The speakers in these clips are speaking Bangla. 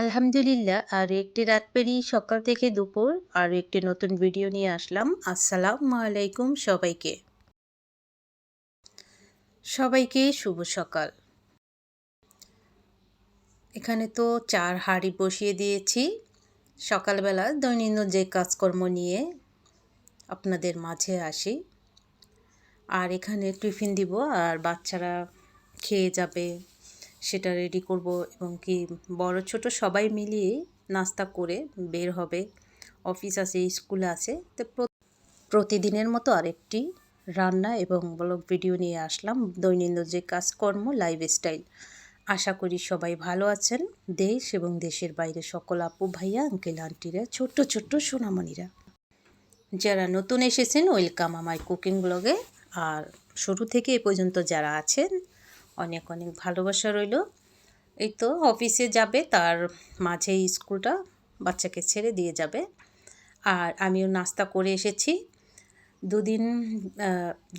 আলহামদুলিল্লাহ। আর একটি রাত পেরিয়ে সকাল থেকে দুপুর। আর একটি নতুন ভিডিও নিয়ে আসলাম। আসসালামু আলাইকুম সবাইকে। সবাইকে শুভ সকাল। এখানে তো চার হাঁড়ি বসিয়ে দিয়েছি। সকালবেলা দৈনন্দিন যে কাজকর্ম নিয়ে আপনাদের মাঝে আসি। আর এখানে টিফিন দিব। আর বাচ্চারা খেয়ে যাবে। সেটা রেডি করব এবং কি বড় ছোট সবাই মিলিয়ে নাস্তা করে বের হবে। অফিস আছে স্কুল আছে। তো প্রতিদিনের মতো আরেকটি রান্না এবং ব্লগ ভিডিও নিয়ে আসলাম। দৈনন্দিন যে কাজকর্ম লাইফস্টাইল আশা করি সবাই ভালো আছেন। দেশ এবং দেশের বাইরে সকল আপু, ভাইয়া আঙ্কেল আন্টিরা ছোট্ট ছোট্ট সোনামণিরা। যারা নতুন এসেছেন ওয়েলকাম আমার কুকিং ব্লগে আর শুরু থেকে এ পর্যন্ত যারা আছেন অনেক অনেক ভালোবাসা রইল। এই তো অফিসে যাবে, তার মাঝে স্কুলটা বাচ্চাকে ছেড়ে দিয়ে যাবে। আর আমিও নাস্তা করে এসেছি। দুদিন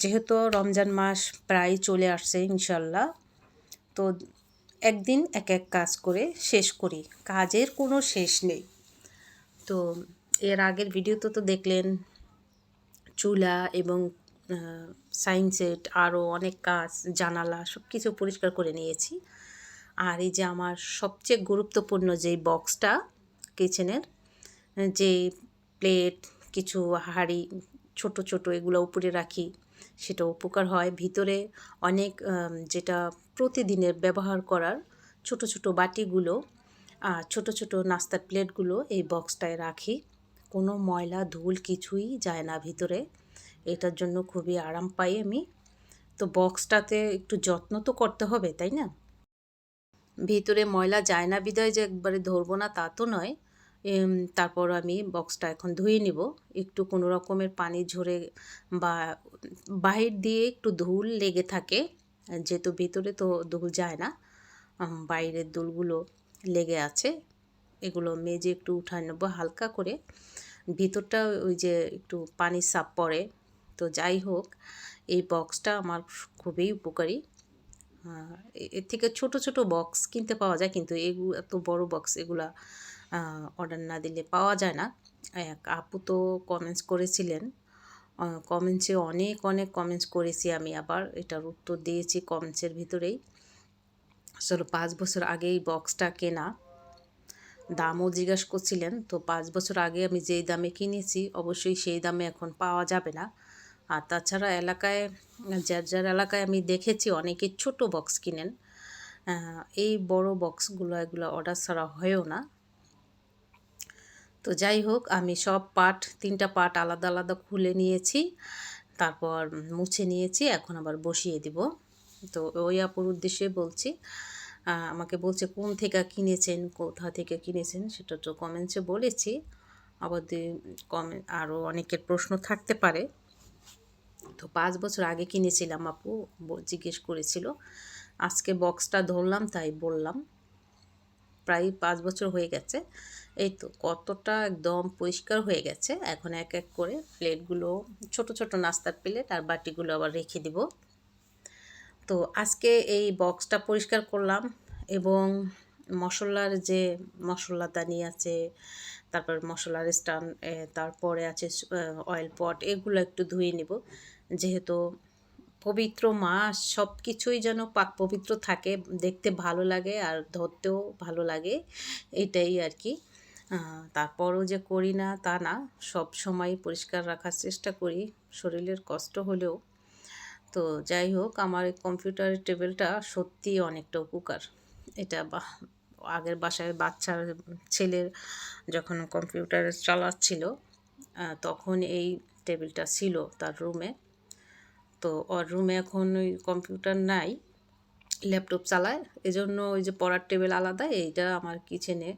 যেহেতু রমজান মাস প্রায় চলে আসছে ইনশাল্লাহ, তো একদিন এক এক কাজ করে শেষ করি। কাজের কোনো শেষ নেই। তো এর আগের ভিডিওতে তো দেখলেন, চুলা এবং সাইনসেট আরও অনেক কাজ, জানালা সব কিছু পরিষ্কার করে নিয়েছি। আর এই যে আমার সবচেয়ে গুরুত্বপূর্ণ যেই বক্সটা কিচেনের যে প্লেট কিছু হাঁড়ি, ছোট ছোট এগুলো উপরে রাখি সেটা উপকার হয়। ভিতরে অনেক যেটা প্রতিদিনের ব্যবহার করার ছোট ছোট বাটিগুলো আর ছোট ছোট নাস্তার প্লেটগুলো এই বক্সটায় রাখি। কোনো ময়লা, ধুল কিছুই যায় না ভিতরে। এটার জন্য খুবই আরাম পাই আমি। তো বক্সটাতে একটু যত্ন তো করতে হবে, তাই না? ভিতরে ময়লা যায় না বিদায় যে একবারে ধরবো না তা তো নয়। তারপর আমি বক্সটা এখন ধুয়ে নিব। একটু কোনো রকমের পানি ঝরে বা বাহির দিয়ে একটু ধুল লেগে থাকে, যেহেতু ভিতরে তো ধুল যায় না বাইরের দুলগুলো লেগে আছে। এগুলো মেজে একটু উঠায় নেব হালকা করে। ভিতরটা ওই যে একটু পানি সাপ পড়ে তো যাই হোক, এই বক্সটা আমার খুবই উপকারী। এর থেকে ছোট ছোট বক্স কিনতে পাওয়া যায়, কিন্তু এগুলো এত বড় বক্স এগুলা অর্ডার না দিলে পাওয়া যায় না। এক আপু তো কমেন্টস করেছিলেন। কমেন্টসে অনেক অনেক কমেন্টস করেছি আমি আবার, এটার উত্তর দিয়েছি কমেন্টসের ভিতরেই। আসলে পাঁচ বছর আগে এই বক্সটা কেনা, দামও জিজ্ঞাসা করছিলেন, তো পাঁচ বছর আগে আমি যেই দামে কিনেছি, অবশ্যই সেই দামে এখন পাওয়া যাবে না। আর তাছাড়া এলাকায়, যার যার এলাকায় আমি দেখেছি অনেকে ছোট বক্স কিনেন। এই বড় বক্সগুলো এগুলো অর্ডার ছাড়া হয়েও না। তো যাই হোক, আমি সব পার্ট তিনটা পার্ট আলাদা আলাদা খুলে নিয়েছি, তারপর মুছে নিয়েছি, এখন আবার বসিয়ে দিব। তো ওই আপুর উদ্দেশ্যে বলছি আমাকে বলছে, কোন থেকে কিনেছেন, কোথা থেকে কিনেছেন? সেটা তো কমেন্টসে বলেছি। আবার কমেন্ট আরও অনেকের প্রশ্ন থাকতে পারে। তো পাঁচ বছর আগে কিনেছিলাম আপু জিজ্ঞেস করেছিল। আজকে বক্সটা ধরলাম, তাই বললাম। প্রায় পাঁচ বছর হয়ে গেছে। এই তো কতটা একদম পরিষ্কার হয়ে গেছে। এখন এক এক করে প্লেটগুলো, ছোট ছোট নাস্তার প্লেট আর বাটিগুলো আবার রেখে দিব। তো আজকে এই বক্সটা পরিষ্কার করলাম এবং মশলার যে মশলাদানি আছে, তারপর মশলার স্টান তারপরে আছে অয়েল পট এগুলো একটু ধুয়ে নিব। যেহেতু পবিত্র মাস সব কিছুই যেন পাক পবিত্র থাকে, দেখতে ভালো লাগে আর ধরতেও ভালো লাগে, এটাই আর কি। তারপরও যে করি না তা না, সব সময় পরিষ্কার রাখার চেষ্টা করি, শরীরের কষ্ট হলেও। তো যাই হোক, আমার এই কম্পিউটারের টেবিলটা সত্যিই অনেকটা উপকার। এটা আগের বাসায় বাচ্চার, ছেলের যখন কম্পিউটার চালাচ্ছিল তখন এই টেবিলটা ছিল তার রুমে। তো ওর রুমে এখন ওই কম্পিউটার নাই, ল্যাপটপ চালায়। এজন্য ওই যে পড়ার টেবিল আলাদা, এইটা আমার কিচেনে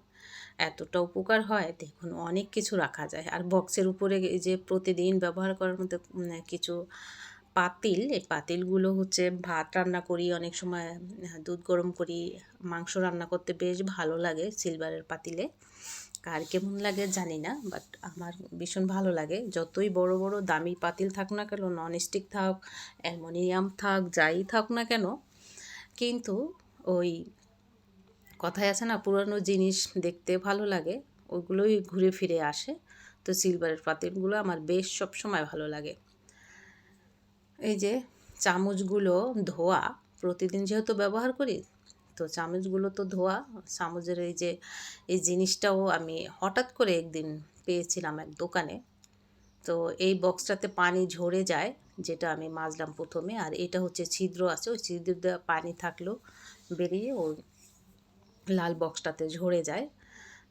এতটা উপকার হয়। দেখুন, অনেক কিছু রাখা যায়। আর বক্সের উপরে এই যে প্রতিদিন ব্যবহার করার মধ্যে কিছু পাতিল, এই পাতিলগুলো হচ্ছে ভাত রান্না করি, অনেক সময় দুধ গরম করি, মাংস রান্না করতে বেশ ভালো লাগে সিলভারের পাতিলে। কার কেমন লাগে জানি না বাট আমার ভীষণ ভালো লাগে। যতই বড় বড় দামি পাতিল থাক না কেন নন স্টিক থাক, অ্যালমোনিয়াম থাক, যাই থাক না কেন, কিন্তু ওই কথায় আছে না, পুরানো জিনিস দেখতে ভালো লাগে, ওগুলোই ঘুরে ফিরে আসে। তো সিলভারের পাতিলগুলো আমার বেশ সব সময় ভালো লাগে। এই যে চামচগুলো ধোয়া, প্রতিদিন যেহেতু ব্যবহার করি তো চামচগুলো তো ধোয়া, চামচের এই যে, এই জিনিসটাও আমি হঠাৎ করে একদিন পেয়েছিলাম এক দোকানে। তো এই বক্সটাতে পানি ঝরে যায়, যেটা আমি মাজলাম প্রথমে, আর এটা হচ্ছে ছিদ্র আছে, ওই ছিদ্র পানি থাকলেও বেরিয়ে ওই লাল বক্সটাতে ঝরে যায়।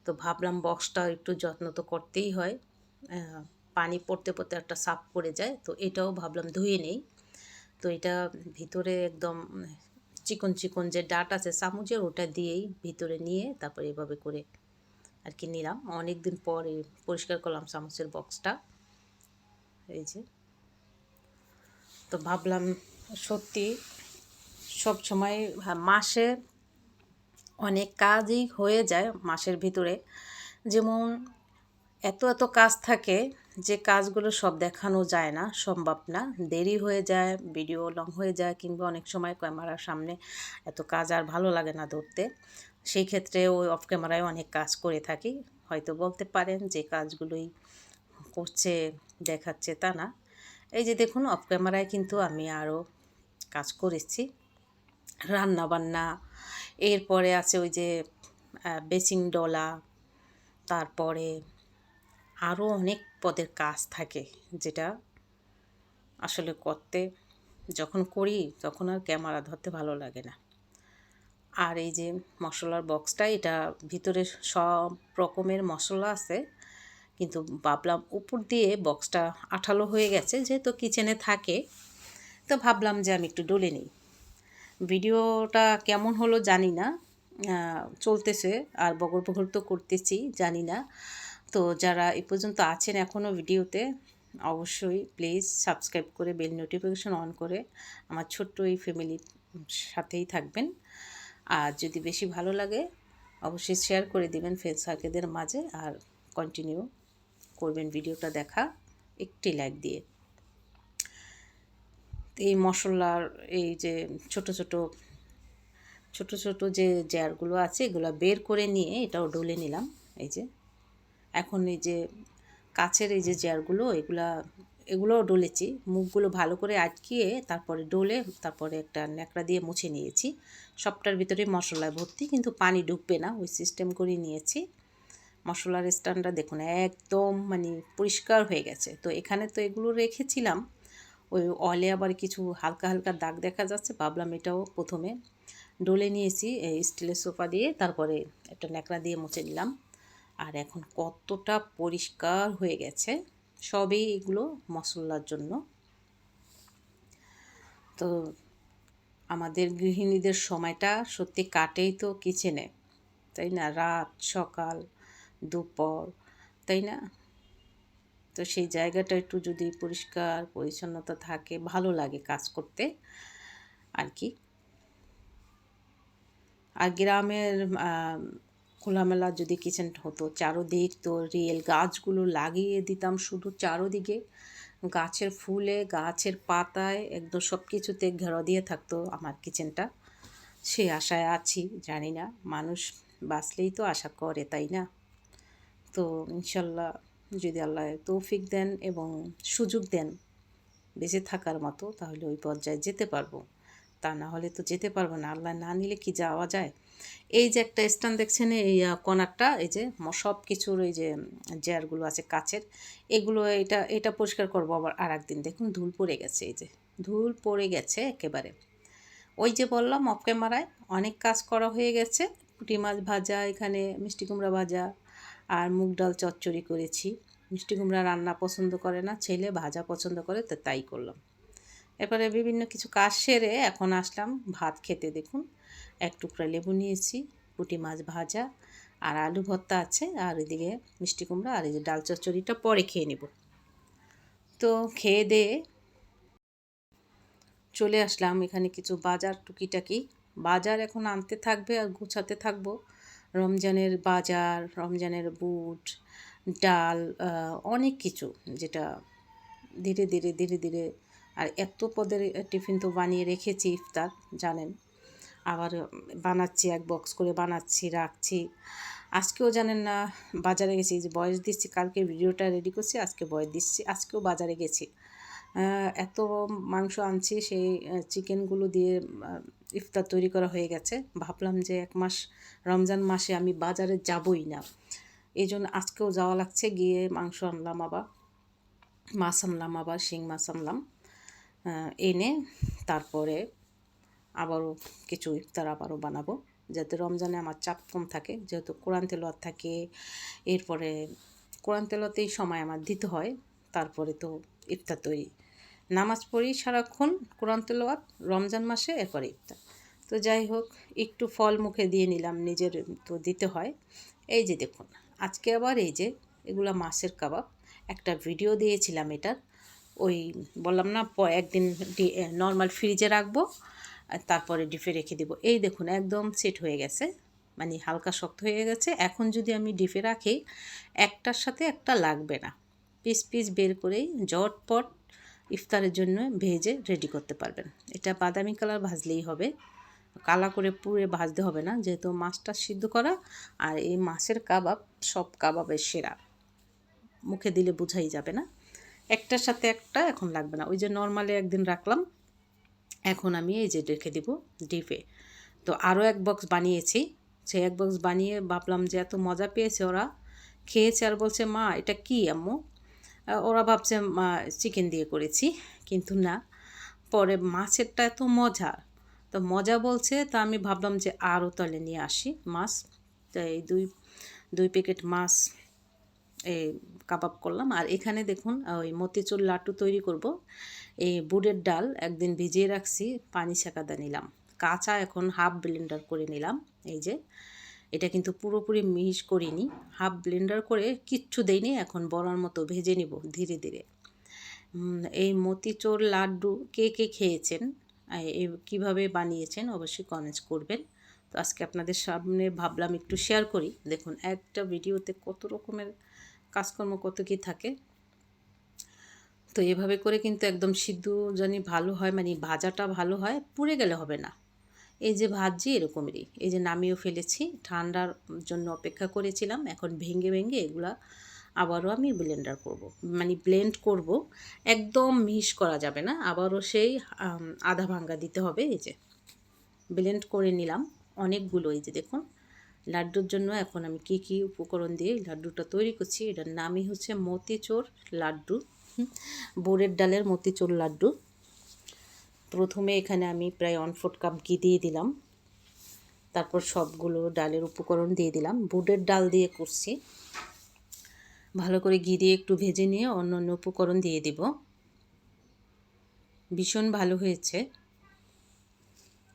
তো ভাবলাম বক্সটা একটু যত্ন তো করতেই হয় পানি পড়তে পড়তে একটা সাফ করে যায়, তো এটাও ভাবলাম ধুয়ে নেই। তো এটা ভিতরে একদম চিকন চিকন যে ডাট আছে চামচের, ওটা দিয়েই ভিতরে নিয়ে তারপরে এভাবে করে আর কি নিলাম। অনেক দিন পরে পরিষ্কার করলাম চামচের বক্সটা। এই যে। তো ভাবলাম সত্যি সব সময় মাসে অনেক কাজই হয়ে যায় মাসের ভিতরে। যেমন এত এত কাজ থাকে যে কাজগুলো সব দেখানো যায় না, সম্ভব না। দেরি হয়ে যায় ভিডিও লং হয়ে যায় কিংবা অনেক সময় ক্যামেরার সামনে এত কাজ আর ভালো লাগে না ধরতে। সেই ক্ষেত্রে ওই অফ ক্যামেরায় অনেক কাজ করে থাকি। হয়তো বলতে পারেন যে কাজগুলোই করছে, দেখাচ্ছে তা না। এই যে দেখুন অফ ক্যামেরায় কিন্তু আমি আরও কাজ করেছি। রান্না বান্না এরপরে আছে ওই যে বেসিং ডলা, তারপরে আরও অনেক পদের কাজ থাকে যেটা আসলে করতে, যখন করি তখন আর ক্যামেরা ধরতে ভালো লাগে না। আর এই যে মশলার বক্সটা এটা ভিতরে সব রকমের মশলা আছে, কিন্তু ভাবলাম উপর দিয়ে বক্সটা আঠালো হয়ে গেছে, যেহেতু কিচেনে থাকে, তো ভাবলাম যে আমি একটু ডলে নিই। ভিডিওটা কেমন হলো জানি না চলতেছে, আর বগর বগর তো করতেছি, জানি না। তো যারা এ পর্যন্ত আছেন এখনও ভিডিওতে, অবশ্যই প্লিজ সাবস্ক্রাইব করে বেল নোটিফিকেশন অন করে আমার ছোট্ট এই ফ্যামিলির সাথেই থাকবেন। আর যদি বেশি ভালো লাগে, অবশ্যই শেয়ার করে দিবেন ফ্রেন্ড সার্কেলদের মাঝে আর কন্টিনিউ করবেন ভিডিওটা দেখা একটি লাইক দিয়ে। এই মশলার এই যে ছোট ছোট ছোট ছোট যে জারগুলো আছে, এগুলো বের করে নিয়ে এটাও ডলে নিলাম, এই যে। এখন এই যে কাছের এই যে জারগুলো এগুলা, এগুলোও ডলেছি। মুখগুলো ভালো করে আটকিয়ে তারপরে ডলে তারপরে একটা ন্যাকড়া দিয়ে মুছে নিয়েছি। সবটার ভিতরে মশলায় ভর্তি, কিন্তু পানি ঢুকবে না, ওই সিস্টেম করে নিয়েছি। মশলার স্ট্যান্ডটা দেখুন, একদম মানে পরিষ্কার হয়ে গেছে। তো এখানে তো এগুলো রেখেছিলাম। ওই অলে আবার কিছু হালকা হালকা দাগ দেখা যাচ্ছে, ভাবলাম এটাও প্রথমে। ডলে নিয়েছি, এই স্টিলের সোফা দিয়ে, তারপরে একটা ন্যাকড়া দিয়ে মুছে নিলাম। আর এখন কতটা পরিষ্কার হয়ে গেছে, সবই এগুলো মশলার জন্য। তো আমাদের গৃহিণীদের সময়টা সত্যি কাটেই তো কিচেনে তাই না? রাত, সকাল, দুপুর, তাই না? তো সেই জায়গাটা একটু যদি পরিষ্কার, পরিচ্ছন্নতা থাকে, ভালো লাগে কাজ করতে। আর কি? আর গ্রামের খোলামেলা যদি কিচেন হতো, চারোদিক তো রিয়েল গাছগুলো লাগিয়ে দিতাম শুধু চারোদিকে। গাছের ফুলে, গাছের পাতায় একদম সব কিছুতে ঘেরা দিয়ে থাকতো আমার কিচেনটা সে আশায় আছি, জানি না, মানুষ বাঁচলেই তো আশা করে, তাই না? তো ইনশাল্লাহ যদি আল্লাহ তৌফিক দেন এবং সুযোগ দেন, বেঁচে থাকার মতো, তাহলে ওই পর্যায়ে যেতে পারব। তা না হলে তো যেতে পারব না। আল্লাহ না নিলে কি যাওয়া যায়? এই যে একটা স্ট্যান্ড দেখছেন, এই কনারটা এই যে সব কিছুর এই যে জেয়ারগুলো আছে কাচের, এগুলো এটা এটা পরিষ্কার করব আবার আর একদিন দেখুন ধুল পড়ে গেছে, এই যে ধুল পড়ে গেছে একেবারে। ওই যে বললাম অফ ক্যামেরায়, অনেক কাজ করা হয়ে গেছে। পুঁটি মাছ ভাজা, এখানে মিষ্টি কুমড়া ভাজা আর মুগ ডাল চচ্চড়ি করেছি। মিষ্টি কুমড়া রান্না পছন্দ করে না, ছেলে ভাজা পছন্দ করে, তো তাই করলাম। এরপরে বিভিন্ন কিছু কাজ সেরে এখন আসলাম ভাত খেতে, দেখুন। এক টুকরা লেবু নিয়েছি, পুঁটি মাছ ভাজা, আর আলু ভর্তা আছে, আর এদিকে মিষ্টি কুমড়া, আর এই যে ডাল চচ্চড়িটা পরে খেয়ে নেব। তো খেয়ে দিয়ে চলে আসলাম এখানে কিছু বাজার টুকিটাকি। বাজার এখন আনতে থাকবে আর গুছাতে থাকব। রমজানের বাজার, রমজানের বুট, ডাল অনেক কিছু যেটা ধীরে ধীরে ধীরে ধীরে, আর এত পদের টিফিন তো বানিয়ে রেখেছি ইফতার, জানেন? আবার বানাচ্ছি, এক বক্স করে বানাচ্ছি, রাখছি। আজকেও জানেন না, বাজারে গেছি যে বয়স দিচ্ছি, কালকে ভিডিওটা রেডি করছি, আজকে বয়স দিচ্ছি, আজকেও বাজারে গেছি। এত মাংস আনছি, সেই চিকেনগুলো দিয়ে ইফতার তৈরি করা হয়ে গেছে। ভাবলাম যে এক মাস, রমজান মাসে আমি বাজারে যাবই না। এই জন্য আজকেও যাওয়া লাগছে, গিয়ে মাংস আনলাম আবার, মাছ আনলাম আবার, শিং মাছ আনলাম এনে তারপরে আবারও কিছু ইফতার আবারও বানাবো। যাতে রমজানে আমার চাপ কম থাকে, যেহেতু কোরআন তেলোয়াত থাকে, এরপরে কোরআন তেলোয়াতেই সময় আমার দিতে হয়, তারপরে তো ইফতার তৈরি নামাজ পড়ি সারাক্ষণ কোরআন তেলোয়াত রমজান মাসে, এরপরে ইফতার। তো যাই হোক, একটু ফল মুখে দিয়ে নিলাম, নিজের তো দিতে হয়। এই যে দেখুন, আজকে আবার এই যে এগুলা মাছের কাবাব, একটা ভিডিও দিয়েছিলাম এটার। ওই বললাম না একদিন নর্মাল ফ্রিজে রাখব আর তারপরে ডিপে রেখে দেবো। এই দেখুন, একদম সেট হয়ে গেছে। মানে হালকা শক্ত হয়ে গেছে। এখন যদি আমি ডিপে রাখি, একটার সাথে একটা লাগবে না। পিস পিস বের করেই জটপট ইফতারের জন্য ভেজে রেডি করতে পারবেন। এটা বাদামি কালার ভাজলেই হবে। কালা করে পুড়ে ভাজতে হবে না, যেহেতু মাছটা সিদ্ধ করা আর এই মাছের কাবাব সব কাবাবের সেরা। মুখে দিলে বোঝাই যাবে না। একটার সাথে একটা এখন লাগবে না। ওই যে নর্মালি একদিন রাখলাম এখন আমি এই যে রেখে দিব ডিপে। তো আরও এক বক্স বানিয়েছি। সেই এক বক্স বানিয়ে ভাবলাম যে এত মজা পেয়েছে ওরা। খেয়েছে আর বলছে, মা, এটা কি আম্মু? ওরা ভাবছে, মা চিকেন দিয়ে করেছি। কিন্তু না, পরে মাছেরটা এত মজা। তো মজা বলছে, তা আমি ভাবলাম যে আরও তলে নিয়ে আসি মাছ। তো এই দুই দুই প্যাকেট মাছ এই কাবাব করলাম। আর এখানে দেখুন, ওই মতিচুর লাড্ডু তৈরি করব। এই বুটের ডাল একদিন ভিজিয়ে রাখছি, পানি ছাকাদা নিলাম। কাঁচা এখন হাফ ব্লেন্ডার করে নিলাম, এই যে। এটা কিন্তু পুরোপুরি মিহিস করিনি, হাফ ব্লেন্ডার করে কিচ্ছু দেইনি, এখন বড়ার মতো ভেজে নিব ধীরে ধীরে। এই মতিচোর লাড্ডু কে কে খেয়েছেন? কীভাবে বানিয়েছেন অবশ্যই কমেন্টস করবেন। তো আজকে আপনাদের সামনে ভাবলাম একটু শেয়ার করি। দেখুন, একটা ভিডিওতে কত রকমের কাজকর্ম কত কী থাকে। তো এভাবে করে কিন্তু একদম সিদ্ধ জানি ভালো হয় মানে ভাজাটা ভালো হয়, পুড়ে গেলে হবে না। এই যে ভাজি এরকমেরই। এই যে নামিয়েও ফেলেছি, ঠান্ডার জন্য অপেক্ষা করেছিলাম, এখন ভেঙে ভেঙে এগুলা আবারও আমি ব্লেন্ডার করব। মানে ব্লেন্ড করব, একদম মিস করা যাবে না, আবারও সেই আধা ভাঙ্গা দিতে হবে, এই যে। ব্লেন্ড করে নিলাম অনেকগুলো, এই যে দেখুন। লাড্ডুর জন্য এখন আমি কি কি উপকরণ দিয়ে লাড্ডুটা তৈরি করছি, এটার নামই হচ্ছে মতিচোর লাড্ডু। বোরের ডালের মতিচোর লাড্ডু। প্রথমে এখানে আমি প্রায় ওয়ান ফোর্থ কাপ ঘি দিয়ে দিলাম। তারপর সবগুলো ডালের উপকরণ দিয়ে দিলাম। বুটের ডাল দিয়ে করছি। ভালো করে ঘি দিয়ে একটু ভেজে নিয়ে অন্য অন্য উপকরণ দিয়ে দিব। ভীষণ ভালো হয়েছে।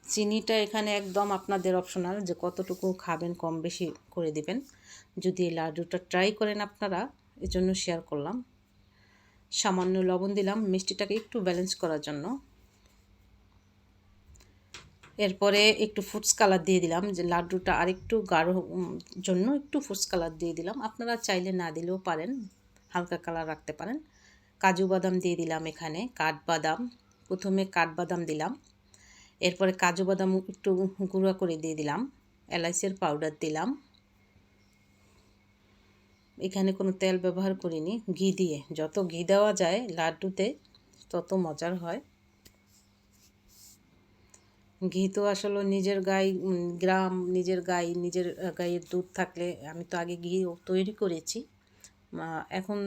চিনিটা এখানে একদম আপনাদের অপশনাল যে কতটুকু খাবেন কম বেশি করে দিবেন। যদি লাড্ডুটা ট্রাই করেন আপনারা, এজন্য শেয়ার করলাম। সামান্য লবণ দিলাম, মিষ্টিটাকে একটু ব্যালেন্স করার জন্য। এরপরে একটু ফুডস কালার দিয়ে দিলাম, যে লাড্ডুটা আরেকটু গাঢ় জন্য একটু ফুডস কালার দিয়ে দিলাম। আপনারা চাইলে না দিলেও পারেন, হালকা কালার রাখতে পারেন। কাজু বাদাম দিয়ে দিলাম এখানে, কাঠবাদাম। প্রথমে কাঠবাদাম দিলাম। এরপরে কাজু বাদাম একটু গুঁড়া করে দিয়ে দিলাম। এলাইচের পাউডার দিলাম। এখানে কোনো তেল ব্যবহার করিনি, ঘি দিয়ে। যত ঘি দেওয়া যায় লাড্ডুতে, তত মজার হয়। ঘি তো আসলে নিজের গাই গ্রাম, নিজের গাই নিজের গাইয়ের দুধ থাকলে আমি তো আগে ঘি তৈরি করেছি। এখন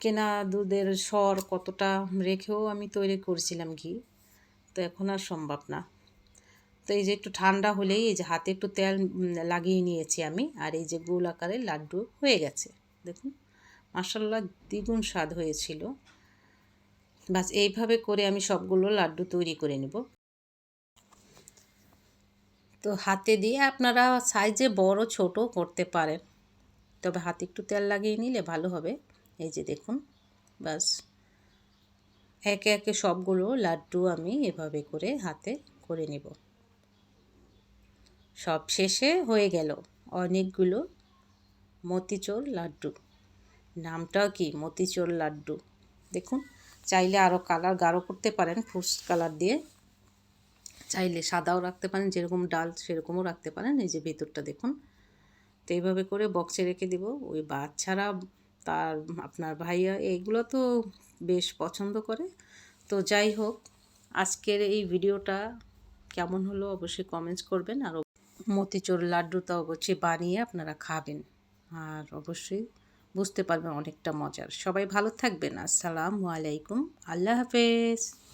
কেনা দুধের স্বর কতটা রেখেও আমি তৈরি করেছিলাম ঘি, তো এখন আর সম্ভব না। তো এই যে একটু ঠান্ডা হলেই এই যে হাতে একটু তেল লাগিয়ে নিয়েছি আমি। আর এই যে গোল আকারের লাড্ডু হয়ে গেছে। দেখুন মাসাল্লাহ দ্বিগুণ স্বাদ হয়েছিল। বাস এইভাবে করে আমি সবগুলো লাড্ডু তৈরি করে নেব। তো হাতে দিয়ে আপনারা সাইজে বড় ছোট করতে পারেন। তবে হাতে একটু তেল লাগিয়ে নিলে ভালো হবে। এই যে দেখুন, বাস একে একে সবগুলো লাড্ডু আমি এভাবে করে হাতে করে নেব। সব শেষে হয়ে গেল অনেকগুলো মতিচোর লাড্ডু। নামটাও কি? মতিচোর লাড্ডু। দেখুন, চাইলে আরও কালার গাঢ় করতে পারেন, ফুস কালার দিয়ে। চাইলে সাদাও রাখতে পারেন, যেরকম ডাল সেরকমও রাখতে পারেন। এই যে ভেতরটা দেখুন, তো এইভাবে করে বক্সে রেখে দিব। ওই বাচ্চারা তার, আপনার ভাইয়া এইগুলো তো বেশ পছন্দ করে। তো যাই হোক, আজকের এই ভিডিওটা কেমন হলো অবশ্যই কমেন্টস করবেন। আর মতিচুর লাড্ডুটা অবশ্যই বানিয়ে আপনারা খাবেন। আর অবশ্যই বুঝতে পারবেন অনেকটা মজার। সবাই ভালো থাকবেন। আসসালামু আলাইকুম। আল্লাহ হাফেজ।